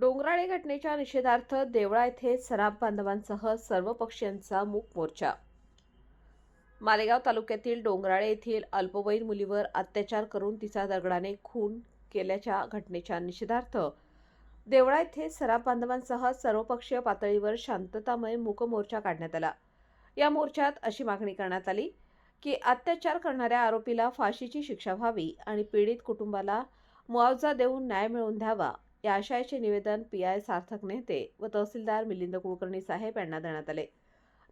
डोंगराळे घटनेच्या निषेधार्थ देवळा येथे सराफ बांधवांसह सर्व पक्षीयांचा मूक मोर्चा. मालेगाव तालुक्यातील डोंगराळे येथील अल्पवयीन मुलीवर अत्याचार करून तिचा दगडाने खून केल्याच्या घटनेच्या निषेधार्थ देवळा येथे सराफ बांधवांसह सर्वपक्षीय पातळीवर शांततामय मूक मोर्चा काढण्यात आला. या मोर्चात अशी मागणी करण्यात आली की अत्याचार करणाऱ्या आरोपीला फाशीची शिक्षा व्हावी आणि पीडित कुटुंबाला मुआवजा देऊन न्याय मिळवून द्यावा या आशयाचे निवेदन पी आय सार्थक नेते व तहसीलदार मिलिंद कुलकर्णी साहेब यांना देण्यात आले.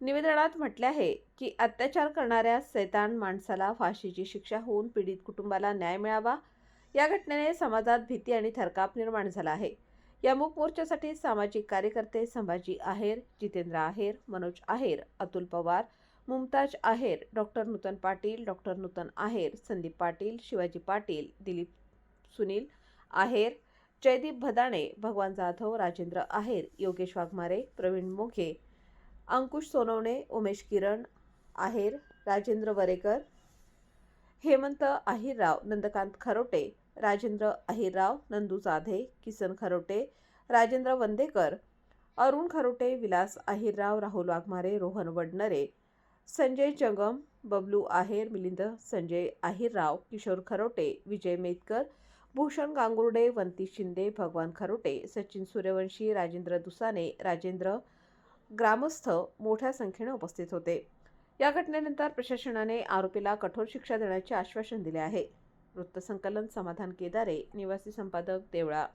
निवेदनात म्हटले आहे की अत्याचार करणाऱ्या सैतान माणसाला फाशीची शिक्षा होऊन पीडित कुटुंबाला न्याय मिळावा. या घटनेने समाजात भीती आणि थरकाप निर्माण झाला आहे. या मूक मोर्चासाठी सामाजिक कार्यकर्ते संभाजी आहेर जितेंद्र आहेर मनोज आहेर अतुल पवार मुमताज आहेर डॉक्टर नूतन पाटील डॉक्टर नूतन आहेर संदीप पाटील शिवाजी पाटील दिलीप सुनील आहेर जयदीप भदाणे भगवान जाधव राजेंद्र आहेर योगेश वाघमारे प्रवीण मोघे अंकुश सोनवणे उमेश किरण आहेर राजेंद्र वरेकर हेमंत अहिरराव नंदकांत खरोटे राजेंद्र अहिरराव नंदू जाधे किसन खरोटे राजेंद्र वंदेकर अरुण खरोटे विलास अहिरराव राहुल वाघमारे रोहन वडनरे संजय जंगम बबलू आहेर मिलिंद संजय अहिरराव किशोर खरोटे विजय मेतकर भूषण गांगुर्डे वंती शिंदे भगवान खरोटे सचिन सूर्यवंशी राजेंद्र दुसाने राजेंद्र ग्रामस्थ मोठ्या संख्येने उपस्थित होते. या घटनेनंतर प्रशासनाने आरोपीला कठोर शिक्षा देण्याचे आश्वासन दिले आहे. वृत्तसंकलन समाधान केदारे निवासी संपादक देवळा